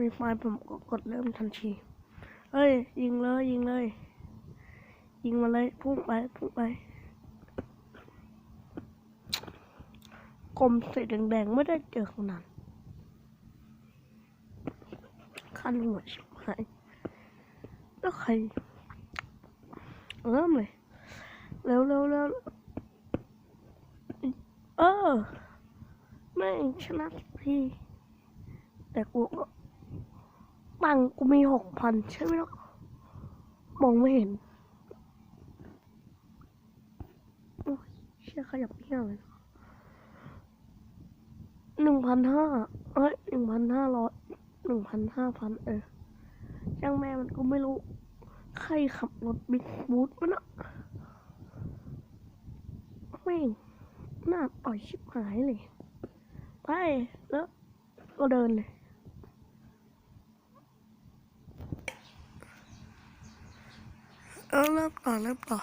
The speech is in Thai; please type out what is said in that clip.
รีไฟล์ผมก็กดเริ่มทันทีเฮ้ย ยิงเลย ยิงเลย ยิงมาเลย พุ่งไป พุ่งไปกลมสีแดงๆ ไม่ได้เจอขนาดคันหัวชิบหายแล้วใครเริ่มเลย เร็วเร็วเร็วเออแม่ชนะสักทีแต่กูก็ ตังกูมีหกพันใช่ไหมล่ะมองไม่เห็นโอ้ยเชี่ยขยับเพี้ยเลยหนึ่งพันห้าเอ้ยหนึ่งพันห้าร้อยหนึ่งพันห้าพันเออช่างแม่มันก็ไม่รู้ ใครขับรถบิ๊กบูธวะเนะแม่งหน้าต่อยชิบหายเลย ไป แล้วก็เดินเลย เออเริ่มต่อ